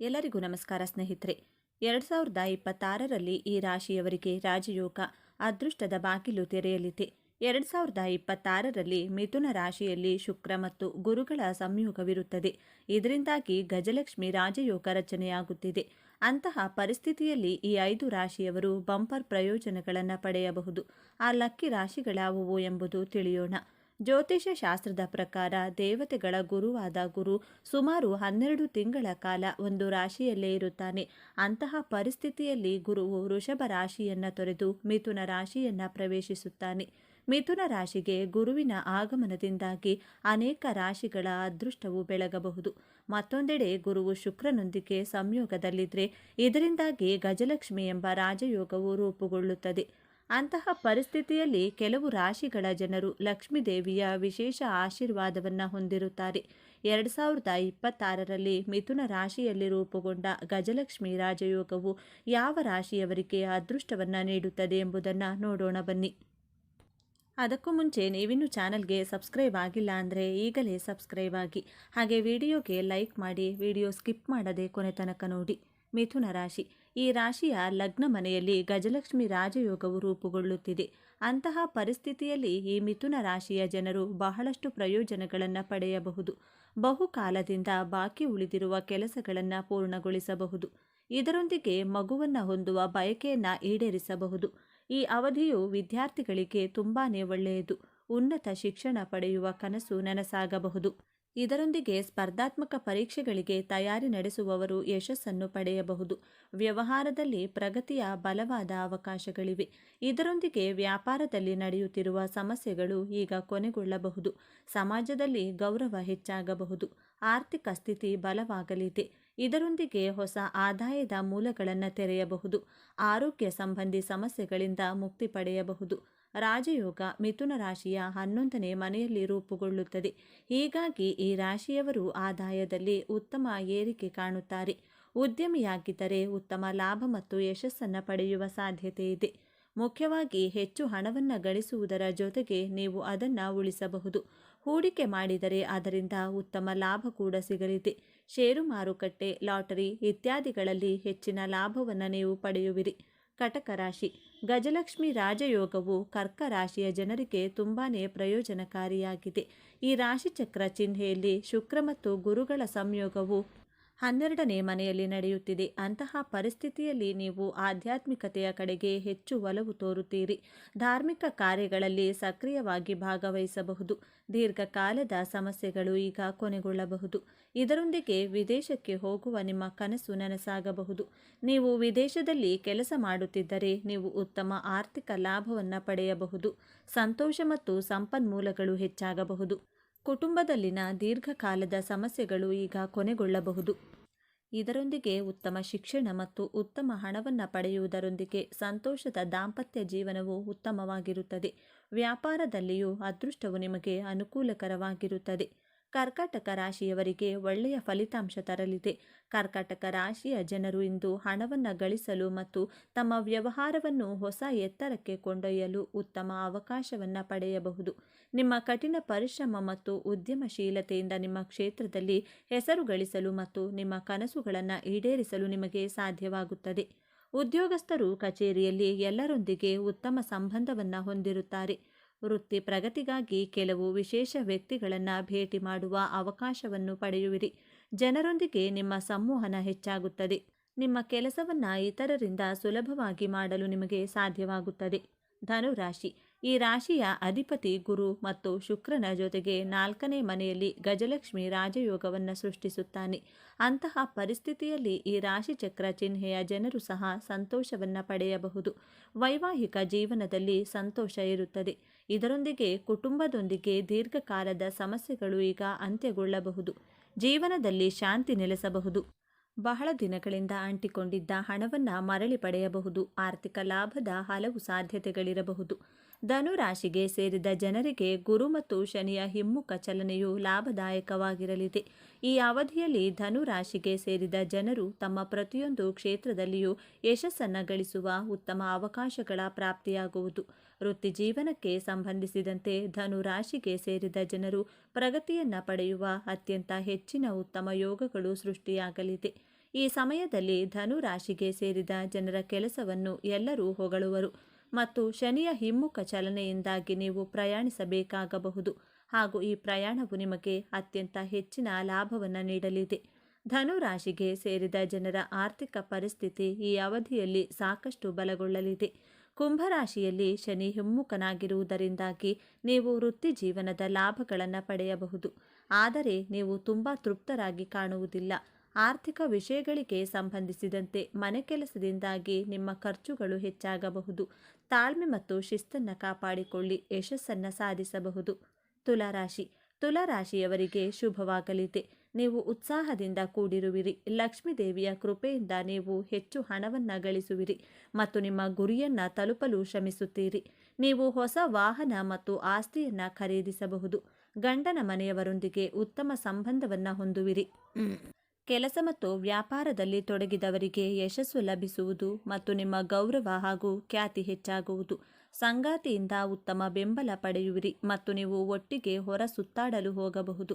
ಎಲ್ಲರಿಗೂ ನಮಸ್ಕಾರ ಸ್ನೇಹಿತರೆ. ಎರಡು ಸಾವಿರದ ಇಪ್ಪತ್ತಾರರಲ್ಲಿ ಈ ರಾಶಿಯವರಿಗೆ ರಾಜಯೋಗ ಅದೃಷ್ಟದ ಬಾಗಿಲು ತೆರೆಯಲಿದೆ. ಎರಡು ಸಾವಿರದ ಇಪ್ಪತ್ತಾರರಲ್ಲಿ ಮಿಥುನ ರಾಶಿಯಲ್ಲಿ ಶುಕ್ರ ಮತ್ತು ಗುರುಗಳ ಸಂಯೋಗವಿರುತ್ತದೆ. ಇದರಿಂದಾಗಿ ಗಜಲಕ್ಷ್ಮಿ ರಾಜಯೋಗ ರಚನೆಯಾಗುತ್ತಿದೆ. ಅಂತಹ ಪರಿಸ್ಥಿತಿಯಲ್ಲಿ ಈ ಐದು ರಾಶಿಯವರು ಬಂಪರ್ ಪ್ರಯೋಜನಗಳನ್ನು ಪಡೆಯಬಹುದು. ಆ ಲಕ್ಕಿ ರಾಶಿಗಳಾವುವು ಎಂಬುದು ತಿಳಿಯೋಣ. ಜ್ಯೋತಿಷ ಶಾಸ್ತ್ರದ ಪ್ರಕಾರ ದೇವತೆಗಳ ಗುರುವಾದ ಗುರು ಸುಮಾರು ಹನ್ನೆರಡು ತಿಂಗಳ ಕಾಲ ಒಂದು ರಾಶಿಯಲ್ಲೇ ಇರುತ್ತಾನೆ. ಅಂತಹ ಪರಿಸ್ಥಿತಿಯಲ್ಲಿ ಗುರುವು ವೃಷಭ ರಾಶಿಯನ್ನ ತೊರೆದು ಮಿಥುನ ರಾಶಿಯನ್ನ ಪ್ರವೇಶಿಸುತ್ತಾನೆ. ಮಿಥುನ ರಾಶಿಗೆ ಗುರುವಿನ ಆಗಮನದಿಂದಾಗಿ ಅನೇಕ ರಾಶಿಗಳ ಅದೃಷ್ಟವು ಬೆಳಗಬಹುದು. ಮತ್ತೊಂದೆಡೆ ಗುರುವು ಶುಕ್ರನೊಂದಿಗೆ ಸಂಯೋಗದಲ್ಲಿದ್ದರೆ ಇದರಿಂದಾಗಿ ಗಜಲಕ್ಷ್ಮಿ ಎಂಬ ರಾಜಯೋಗವು ರೂಪುಗೊಳ್ಳುತ್ತದೆ. ಅಂತಹ ಪರಿಸ್ಥಿತಿಯಲ್ಲಿ ಕೆಲವು ರಾಶಿಗಳ ಜನರು ಲಕ್ಷ್ಮೀದೇವಿಯ ವಿಶೇಷ ಆಶೀರ್ವಾದವನ್ನು ಹೊಂದಿರುತ್ತಾರೆ. ಎರಡು ಸಾವಿರದ ಇಪ್ಪತ್ತಾರರಲ್ಲಿ ಮಿಥುನ ರಾಶಿಯಲ್ಲಿ ರೂಪುಗೊಂಡ ಗಜಲಕ್ಷ್ಮಿ ರಾಜಯೋಗವು ಯಾವ ರಾಶಿಯವರಿಗೆ ಅದೃಷ್ಟವನ್ನು ನೀಡುತ್ತದೆ ಎಂಬುದನ್ನು ನೋಡೋಣ ಬನ್ನಿ. ಅದಕ್ಕೂ ಮುಂಚೆ ನೀವಿನ್ನು ಚಾನಲ್ಗೆ ಸಬ್ಸ್ಕ್ರೈಬ್ ಆಗಿಲ್ಲ ಅಂದರೆ ಈಗಲೇ ಸಬ್ಸ್ಕ್ರೈಬ್ ಆಗಿ. ಹಾಗೆ ವಿಡಿಯೋಗೆ ಲೈಕ್ ಮಾಡಿ, ವಿಡಿಯೋ ಸ್ಕಿಪ್ ಮಾಡದೆ ಕೊನೆ ತನಕ ನೋಡಿ. ಮಿಥುನ ರಾಶಿ. ಈ ರಾಶಿಯ ಲಗ್ನ ಮನೆಯಲ್ಲಿ ಗಜಲಕ್ಷ್ಮಿ ರಾಜಯೋಗವು ರೂಪುಗೊಳ್ಳುತ್ತಿದೆ. ಅಂತಹ ಪರಿಸ್ಥಿತಿಯಲ್ಲಿ ಈ ಮಿಥುನ ರಾಶಿಯ ಜನರು ಬಹಳಷ್ಟು ಪ್ರಯೋಜನಗಳನ್ನು ಪಡೆಯಬಹುದು. ಬಹುಕಾಲದಿಂದ ಬಾಕಿ ಉಳಿದಿರುವ ಕೆಲಸಗಳನ್ನು ಪೂರ್ಣಗೊಳಿಸಬಹುದು. ಇದರೊಂದಿಗೆ ಮಗುವನ್ನು ಹೊಂದುವ ಬಯಕೆಯನ್ನು ಈಡೇರಿಸಬಹುದು. ಈ ಅವಧಿಯು ವಿದ್ಯಾರ್ಥಿಗಳಿಗೆ ತುಂಬಾ ಒಳ್ಳೆಯದು. ಉನ್ನತ ಶಿಕ್ಷಣ ಪಡೆಯುವ ಕನಸು ನನಸಾಗಬಹುದು. ಇದರೊಂದಿಗೆ ಸ್ಪರ್ಧಾತ್ಮಕ ಪರೀಕ್ಷೆಗಳಿಗೆ ತಯಾರಿ ನಡೆಸುವವರು ಯಶಸ್ಸನ್ನು ಪಡೆಯಬಹುದು. ವ್ಯವಹಾರದಲ್ಲಿ ಪ್ರಗತಿಯ ಬಲವಾದ ಅವಕಾಶಗಳಿವೆ. ಇದರೊಂದಿಗೆ ವ್ಯಾಪಾರದಲ್ಲಿ ನಡೆಯುತ್ತಿರುವ ಸಮಸ್ಯೆಗಳು ಈಗ ಕೊನೆಗೊಳ್ಳಬಹುದು. ಸಮಾಜದಲ್ಲಿ ಗೌರವ ಹೆಚ್ಚಾಗಬಹುದು. ಆರ್ಥಿಕ ಸ್ಥಿತಿ ಬಲವಾಗಲಿದೆ. ಇದರೊಂದಿಗೆ ಹೊಸ ಆದಾಯದ ಮೂಲಗಳನ್ನು ತೆರೆಯಬಹುದು. ಆರೋಗ್ಯ ಸಂಬಂಧಿ ಸಮಸ್ಯೆಗಳಿಂದ ಮುಕ್ತಿ ಪಡೆಯಬಹುದು. ರಾಜಯೋಗ ಮಿಥುನ ರಾಶಿಯ ಹನ್ನೊಂದನೇ ಮನೆಯಲ್ಲಿ ರೂಪುಗೊಳ್ಳುತ್ತದೆ. ಹೀಗಾಗಿ ಈ ರಾಶಿಯವರು ಆದಾಯದಲ್ಲಿ ಉತ್ತಮ ಏರಿಕೆ ಕಾಣುತ್ತಾರೆ. ಉದ್ಯಮಿಯಾಗಿದ್ದರೆ ಉತ್ತಮ ಲಾಭ ಮತ್ತು ಯಶಸ್ಸನ್ನು ಪಡೆಯುವ ಸಾಧ್ಯತೆ ಇದೆ. ಮುಖ್ಯವಾಗಿ ಹೆಚ್ಚು ಹಣವನ್ನು ಗಳಿಸುವುದರ ಜೊತೆಗೆ ನೀವು ಅದನ್ನು ಉಳಿಸಬಹುದು. ಹೂಡಿಕೆ ಮಾಡಿದರೆ ಅದರಿಂದ ಉತ್ತಮ ಲಾಭ ಕೂಡ ಸಿಗಲಿದೆ. ಷೇರು ಮಾರುಕಟ್ಟೆ, ಲಾಟರಿ ಇತ್ಯಾದಿಗಳಲ್ಲಿ ಹೆಚ್ಚಿನ ಲಾಭವನ್ನು ನೀವು ಪಡೆಯುವಿರಿ. ಕಟಕ ರಾಶಿ. ಗಜಲಕ್ಷ್ಮಿ ರಾಜಯೋಗವು ಕರ್ಕ ರಾಶಿಯ ಜನರಿಗೆ ತುಂಬಾ ಪ್ರಯೋಜನಕಾರಿಯಾಗಿದೆ. ಈ ರಾಶಿಚಕ್ರ ಚಿಹ್ನೆಯಲ್ಲಿ ಶುಕ್ರ ಮತ್ತು ಗುರುಗಳ ಸಂಯೋಗವು ಹನ್ನೆರಡನೇ ಮನೆಯಲ್ಲಿ ನಡೆಯುತ್ತಿದೆ. ಅಂತಹ ಪರಿಸ್ಥಿತಿಯಲ್ಲಿ ನೀವು ಆಧ್ಯಾತ್ಮಿಕತೆಯ ಕಡೆಗೆ ಹೆಚ್ಚು ಒಲವು ತೋರುತ್ತೀರಿ. ಧಾರ್ಮಿಕ ಕಾರ್ಯಗಳಲ್ಲಿ ಸಕ್ರಿಯವಾಗಿ ಭಾಗವಹಿಸಬಹುದು. ದೀರ್ಘಕಾಲದ ಸಮಸ್ಯೆಗಳು ಈಗ ಕೊನೆಗೊಳ್ಳಬಹುದು. ಇದರೊಂದಿಗೆ ವಿದೇಶಕ್ಕೆ ಹೋಗುವ ನಿಮ್ಮ ಕನಸು ನನಸಾಗಬಹುದು. ನೀವು ವಿದೇಶದಲ್ಲಿ ಕೆಲಸ ಮಾಡುತ್ತಿದ್ದರೆ ನೀವು ಉತ್ತಮ ಆರ್ಥಿಕ ಲಾಭವನ್ನು ಪಡೆಯಬಹುದು. ಸಂತೋಷ ಮತ್ತು ಸಂಪನ್ಮೂಲಗಳು ಹೆಚ್ಚಾಗಬಹುದು. ಕುಟುಂಬದಲ್ಲಿನ ದೀರ್ಘಕಾಲದ ಸಮಸ್ಯೆಗಳು ಈಗ ಕೊನೆಗೊಳ್ಳಬಹುದು. ಇದರೊಂದಿಗೆ ಉತ್ತಮ ಶಿಕ್ಷಣ ಮತ್ತು ಉತ್ತಮ ಹಣವನ್ನು ಪಡೆಯುವುದರೊಂದಿಗೆ ಸಂತೋಷದ ದಾಂಪತ್ಯ ಜೀವನವು ಉತ್ತಮವಾಗಿರುತ್ತದೆ. ವ್ಯಾಪಾರದಲ್ಲಿಯೂ ಅದೃಷ್ಟವು ನಿಮಗೆ ಅನುಕೂಲಕರವಾಗಿರುತ್ತದೆ. ಕರ್ಕಾಟಕ ರಾಶಿಯವರಿಗೆ ಒಳ್ಳೆಯ ಫಲಿತಾಂಶ ತರಲಿದೆ. ಕರ್ಕಾಟಕ ರಾಶಿಯ ಜನರು ಇಂದು ಹಣವನ್ನು ಗಳಿಸಲು ಮತ್ತು ತಮ್ಮ ವ್ಯವಹಾರವನ್ನು ಹೊಸ ಎತ್ತರಕ್ಕೆ ಕೊಂಡೊಯ್ಯಲು ಉತ್ತಮ ಅವಕಾಶವನ್ನು ಪಡೆಯಬಹುದು. ನಿಮ್ಮ ಕಠಿಣ ಪರಿಶ್ರಮ ಮತ್ತು ಉದ್ಯಮಶೀಲತೆಯಿಂದ ನಿಮ್ಮ ಕ್ಷೇತ್ರದಲ್ಲಿ ಹೆಸರು ಗಳಿಸಲು ಮತ್ತು ನಿಮ್ಮ ಕನಸುಗಳನ್ನು ಈಡೇರಿಸಲು ನಿಮಗೆ ಸಾಧ್ಯವಾಗುತ್ತದೆ. ಉದ್ಯೋಗಸ್ಥರು ಕಚೇರಿಯಲ್ಲಿ ಎಲ್ಲರೊಂದಿಗೆ ಉತ್ತಮ ಸಂಬಂಧವನ್ನು ಹೊಂದಿರುತ್ತಾರೆ. ವೃತ್ತಿ ಪ್ರಗತಿಗಾಗಿ ಕೆಲವು ವಿಶೇಷ ವ್ಯಕ್ತಿಗಳನ್ನು ಭೇಟಿ ಮಾಡುವ ಅವಕಾಶವನ್ನು ಪಡೆಯುವಿರಿ. ಜನರೊಂದಿಗೆ ನಿಮ್ಮ ಸಂವಹನ ಹೆಚ್ಚಾಗುತ್ತದೆ. ನಿಮ್ಮ ಕೆಲಸವನ್ನು ಇತರರಿಂದ ಸುಲಭವಾಗಿ ಮಾಡಲು ನಿಮಗೆ ಸಾಧ್ಯವಾಗುತ್ತದೆ. ಧನುರಾಶಿ. ಈ ರಾಶಿಯ ಅಧಿಪತಿ ಗುರು ಮತ್ತು ಶುಕ್ರನ ಜೊತೆಗೆ ನಾಲ್ಕನೇ ಮನೆಯಲ್ಲಿ ಗಜಲಕ್ಷ್ಮಿ ರಾಜಯೋಗವನ್ನು ಸೃಷ್ಟಿಸುತ್ತಾನೆ. ಅಂತಹ ಪರಿಸ್ಥಿತಿಯಲ್ಲಿ ಈ ರಾಶಿಚಕ್ರ ಚಿಹ್ನೆಯ ಜನರು ಸಹ ಸಂತೋಷವನ್ನು ಪಡೆಯಬಹುದು. ವೈವಾಹಿಕ ಜೀವನದಲ್ಲಿ ಸಂತೋಷ ಇರುತ್ತದೆ. ಇದರೊಂದಿಗೆ ಕುಟುಂಬದೊಂದಿಗೆ ದೀರ್ಘಕಾಲದ ಸಮಸ್ಯೆಗಳು ಈಗ ಅಂತ್ಯಗೊಳ್ಳಬಹುದು. ಜೀವನದಲ್ಲಿ ಶಾಂತಿ ನೆಲೆಸಬಹುದು. ಬಹಳ ದಿನಗಳಿಂದ ಅಂಟಿಕೊಂಡಿದ್ದ ಹಣವನ್ನು ಮರಳಿ ಪಡೆಯಬಹುದು. ಆರ್ಥಿಕ ಲಾಭದ ಹಲವು ಸಾಧ್ಯತೆಗಳಿರಬಹುದು. ಧನುರಾಶಿಗೆ ಸೇರಿದ ಜನರಿಗೆ ಗುರು ಮತ್ತು ಶನಿಯ ಹಿಮ್ಮುಖ ಚಲನೆಯು ಲಾಭದಾಯಕವಾಗಿರಲಿದೆ. ಈ ಅವಧಿಯಲ್ಲಿ ಧನುರಾಶಿಗೆ ಸೇರಿದ ಜನರು ತಮ್ಮ ಪ್ರತಿಯೊಂದು ಕ್ಷೇತ್ರದಲ್ಲಿಯೂ ಯಶಸ್ಸನ್ನು ಗಳಿಸುವ ಉತ್ತಮ ಅವಕಾಶಗಳ ಪ್ರಾಪ್ತಿಯಾಗುವುದು. ವೃತ್ತಿ ಜೀವನಕ್ಕೆ ಸಂಬಂಧಿಸಿದಂತೆ ಧನುರಾಶಿಗೆ ಸೇರಿದ ಜನರು ಪ್ರಗತಿಯನ್ನು ಪಡೆಯುವ ಅತ್ಯಂತ ಹೆಚ್ಚಿನ ಉತ್ತಮ ಯೋಗಗಳು ಸೃಷ್ಟಿಯಾಗಲಿದೆ. ಈ ಸಮಯದಲ್ಲಿ ಧನು ರಾಶಿಗೆ ಸೇರಿದ ಜನರ ಕೆಲಸವನ್ನು ಎಲ್ಲರೂ ಹೊಗಳುವರು. ಮತ್ತು ಶನಿಯ ಹಿಮ್ಮುಖ ಚಲನೆಯಿಂದಾಗಿ ನೀವು ಪ್ರಯಾಣಿಸಬೇಕಾಗಬಹುದು. ಹಾಗೂ ಈ ಪ್ರಯಾಣವು ನಿಮಗೆ ಅತ್ಯಂತ ಹೆಚ್ಚಿನ ಲಾಭವನ್ನು ನೀಡಲಿದೆ. ಧನು ರಾಶಿಗೆ ಸೇರಿದ ಜನರ ಆರ್ಥಿಕ ಪರಿಸ್ಥಿತಿ ಈ ಅವಧಿಯಲ್ಲಿ ಸಾಕಷ್ಟು ಬಲಗೊಳ್ಳಲಿದೆ. ಕುಂಭರಾಶಿಯಲ್ಲಿ ಶನಿ ಹಿಮ್ಮುಖನಾಗಿರುವುದರಿಂದಾಗಿ ನೀವು ವೃತ್ತಿ ಜೀವನದ ಲಾಭಗಳನ್ನು ಪಡೆಯಬಹುದು. ಆದರೆ ನೀವು ತುಂಬ ತೃಪ್ತರಾಗಿ ಕಾಣುವುದಿಲ್ಲ. ಆರ್ಥಿಕ ವಿಷಯಗಳಿಗೆ ಸಂಬಂಧಿಸಿದಂತೆ ಮನೆ ಕೆಲಸದಿಂದಾಗಿ ನಿಮ್ಮ ಖರ್ಚುಗಳು ಹೆಚ್ಚಾಗಬಹುದು. ತಾಳ್ಮೆ ಮತ್ತು ಶಿಸ್ತನ್ನು ಕಾಪಾಡಿಕೊಳ್ಳಿ, ಯಶಸ್ಸನ್ನು ಸಾಧಿಸಬಹುದು. ತುಲಾರಾಶಿ. ತುಲಾರಾಶಿಯವರಿಗೆ ಶುಭವಾಗಲಿದೆ. ನೀವು ಉತ್ಸಾಹದಿಂದ ಕೂಡಿರುವಿರಿ. ಲಕ್ಷ್ಮೀದೇವಿಯ ಕೃಪೆಯಿಂದ ನೀವು ಹೆಚ್ಚು ಹಣವನ್ನು ಗಳಿಸುವಿರಿ ಮತ್ತು ನಿಮ್ಮ ಗುರಿಯನ್ನು ತಲುಪಲು ಶ್ರಮಿಸುತ್ತೀರಿ. ನೀವು ಹೊಸ ವಾಹನ ಮತ್ತು ಆಸ್ತಿಯನ್ನು ಖರೀದಿಸಬಹುದು. ಗಂಡನ ಮನೆಯವರೊಂದಿಗೆ ಉತ್ತಮ ಸಂಬಂಧವನ್ನು ಹೊಂದುವಿರಿ. ಕೆಲಸ ಮತ್ತು ವ್ಯಾಪಾರದಲ್ಲಿ ತೊಡಗಿದವರಿಗೆ ಯಶಸ್ಸು ಲಭಿಸುವುದು ಮತ್ತು ನಿಮ್ಮ ಗೌರವ ಹಾಗೂ ಖ್ಯಾತಿ ಹೆಚ್ಚಾಗುವುದು. ಸಂಗಾತಿಯಿಂದ ಉತ್ತಮ ಬೆಂಬಲ ಪಡೆಯುವಿರಿ ಮತ್ತು ನೀವು ಒಟ್ಟಿಗೆ ಹೊರ ಸುತ್ತಾಡಲು ಹೋಗಬಹುದು.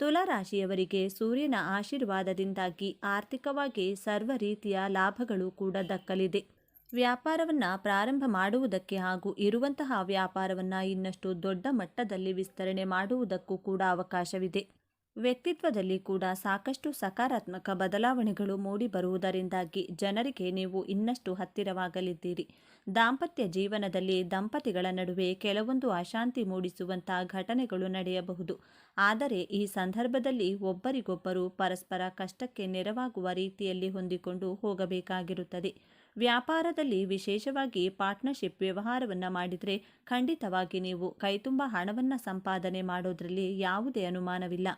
ತುಲಾರಾಶಿಯವರಿಗೆ ಸೂರ್ಯನ ಆಶೀರ್ವಾದದಿಂದಾಗಿ ಆರ್ಥಿಕವಾಗಿ ಸರ್ವ ರೀತಿಯ ಲಾಭಗಳು ಕೂಡ ದಕ್ಕಲಿದೆ. ವ್ಯಾಪಾರವನ್ನು ಪ್ರಾರಂಭ ಮಾಡುವುದಕ್ಕೆ ಹಾಗೂ ಇರುವಂತಹ ವ್ಯಾಪಾರವನ್ನು ಇನ್ನಷ್ಟು ದೊಡ್ಡ ಮಟ್ಟದಲ್ಲಿ ವಿಸ್ತರಣೆ ಮಾಡುವುದಕ್ಕೂ ಕೂಡ ಅವಕಾಶವಿದೆ. ವ್ಯಕ್ತಿತ್ವದಲ್ಲಿ ಕೂಡ ಸಾಕಷ್ಟು ಸಕಾರಾತ್ಮಕ ಬದಲಾವಣೆಗಳು ಮೂಡಿ ಬರುವುದರಿಂದಾಗಿ ಜನರಿಗೆ ನೀವು ಇನ್ನಷ್ಟು ಹತ್ತಿರವಾಗಲಿದ್ದೀರಿ. ದಾಂಪತ್ಯ ಜೀವನದಲ್ಲಿ ದಂಪತಿಗಳ ನಡುವೆ ಕೆಲವೊಂದು ಅಶಾಂತಿ ಮೂಡಿಸುವಂತಹ ಘಟನೆಗಳು ನಡೆಯಬಹುದು. ಆದರೆ ಈ ಸಂದರ್ಭದಲ್ಲಿ ಒಬ್ಬರಿಗೊಬ್ಬರು ಪರಸ್ಪರ ಕಷ್ಟಕ್ಕೆ ನೆರವಾಗುವ ರೀತಿಯಲ್ಲಿ ಹೊಂದಿಕೊಂಡು ಹೋಗಬೇಕಾಗಿರುತ್ತದೆ. ವ್ಯಾಪಾರದಲ್ಲಿ ವಿಶೇಷವಾಗಿ ಪಾರ್ಟ್ನರ್ಶಿಪ್ ವ್ಯವಹಾರವನ್ನು ಮಾಡಿದರೆ ಖಂಡಿತವಾಗಿ ನೀವು ಕೈತುಂಬ ಹಣವನ್ನು ಸಂಪಾದನೆ ಮಾಡೋದ್ರಲ್ಲಿ ಯಾವುದೇ ಅನುಮಾನವಿಲ್ಲ.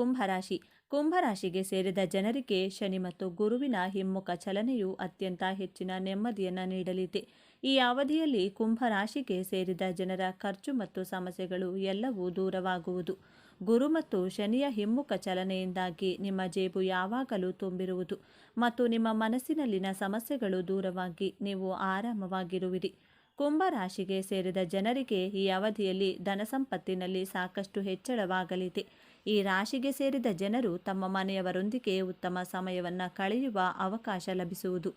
ಕುಂಭರಾಶಿ. ಕುಂಭರಾಶಿಗೆ ಸೇರಿದ ಜನರಿಗೆ ಶನಿ ಮತ್ತು ಗುರುವಿನ ಹಿಮ್ಮುಖ ಚಲನೆಯು ಅತ್ಯಂತ ಹೆಚ್ಚಿನ ನೆಮ್ಮದಿಯನ್ನು ನೀಡಲಿದೆ. ಈ ಅವಧಿಯಲ್ಲಿ ಕುಂಭರಾಶಿಗೆ ಸೇರಿದ ಜನರ ಖರ್ಚು ಮತ್ತು ಸಮಸ್ಯೆಗಳು ಎಲ್ಲವೂ ದೂರವಾಗುವುದು. ಗುರು ಮತ್ತು ಶನಿಯ ಹಿಮ್ಮುಖ ಚಲನೆಯಿಂದಾಗಿ ನಿಮ್ಮ ಜೇಬು ಯಾವಾಗಲೂ ತುಂಬಿರುವುದು ಮತ್ತು ನಿಮ್ಮ ಮನಸ್ಸಿನಲ್ಲಿನ ಸಮಸ್ಯೆಗಳು ದೂರವಾಗಿ ನೀವು ಆರಾಮವಾಗಿರುವಿರಿ. ಕುಂಭರಾಶಿಗೆ ಸೇರಿದ ಜನರಿಗೆ ಈ ಅವಧಿಯಲ್ಲಿ ಧನಸಂಪತ್ತಿನಲ್ಲಿ ಸಾಕಷ್ಟು ಹೆಚ್ಚಳವಾಗಲಿದೆ. ಈ ರಾಶಿಗೆ ಸೇರಿದ ಜನರು ತಮ್ಮ ಮನೆಯವರೊಂದಿಗೆ ಉತ್ತಮ ಸಮಯವನ್ನು ಕಳೆಯುವ ಅವಕಾಶ ಲಭಿಸುವುದು.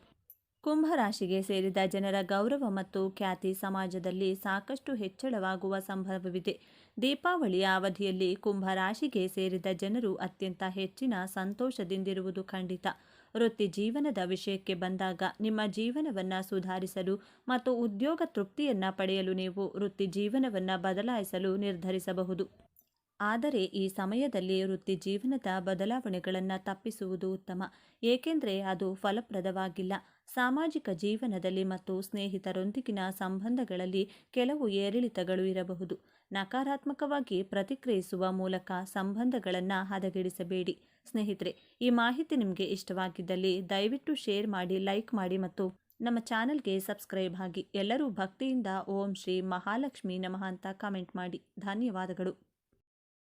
ಕುಂಭರಾಶಿಗೆ ಸೇರಿದ ಜನರ ಗೌರವ ಮತ್ತು ಖ್ಯಾತಿ ಸಮಾಜದಲ್ಲಿ ಸಾಕಷ್ಟು ಹೆಚ್ಚಳವಾಗುವ ಸಂಭವವಿದೆ. ದೀಪಾವಳಿಯ ಅವಧಿಯಲ್ಲಿ ಕುಂಭರಾಶಿಗೆ ಸೇರಿದ ಜನರು ಅತ್ಯಂತ ಹೆಚ್ಚಿನ ಸಂತೋಷದಿಂದಿರುವುದು ಖಂಡಿತ. ವೃತ್ತಿ ಜೀವನದ ವಿಷಯಕ್ಕೆ ಬಂದಾಗ ನಿಮ್ಮ ಜೀವನವನ್ನು ಸುಧಾರಿಸಲು ಮತ್ತು ಉದ್ಯೋಗ ತೃಪ್ತಿಯನ್ನು ಪಡೆಯಲು ನೀವು ವೃತ್ತಿ ಜೀವನವನ್ನು ಬದಲಾಯಿಸಲು ನಿರ್ಧರಿಸಬಹುದು. ಆದರೆ ಈ ಸಮಯದಲ್ಲಿ ವೃತ್ತಿ ಜೀವನದ ಬದಲಾವಣೆಗಳನ್ನು ತಪ್ಪಿಸುವುದು ಉತ್ತಮ. ಏಕೆಂದರೆ ಅದು ಫಲಪ್ರದವಾಗಿಲ್ಲ. ಸಾಮಾಜಿಕ ಜೀವನದಲ್ಲಿ ಮತ್ತು ಸ್ನೇಹಿತರೊಂದಿಗಿನ ಸಂಬಂಧಗಳಲ್ಲಿ ಕೆಲವು ಏರಿಳಿತಗಳು ಇರಬಹುದು. ನಕಾರಾತ್ಮಕವಾಗಿ ಪ್ರತಿಕ್ರಿಯಿಸುವ ಮೂಲಕ ಸಂಬಂಧಗಳನ್ನು ಹದಗೆಡಿಸಬೇಡಿ. ಸ್ನೇಹಿತರೆ, ಈ ಮಾಹಿತಿ ನಿಮಗೆ ಇಷ್ಟವಾಗಿದ್ದಲ್ಲಿ ದಯವಿಟ್ಟು ಶೇರ್ ಮಾಡಿ, ಲೈಕ್ ಮಾಡಿ ಮತ್ತು ನಮ್ಮ ಚಾನಲ್ಗೆ ಸಬ್ಸ್ಕ್ರೈಬ್ ಆಗಿ. ಎಲ್ಲರೂ ಭಕ್ತಿಯಿಂದ ಓಂ ಶ್ರೀ ಮಹಾಲಕ್ಷ್ಮಿ ನಮಃ ಅಂತ ಕಾಮೆಂಟ್ ಮಾಡಿ. ಧನ್ಯವಾದಗಳು.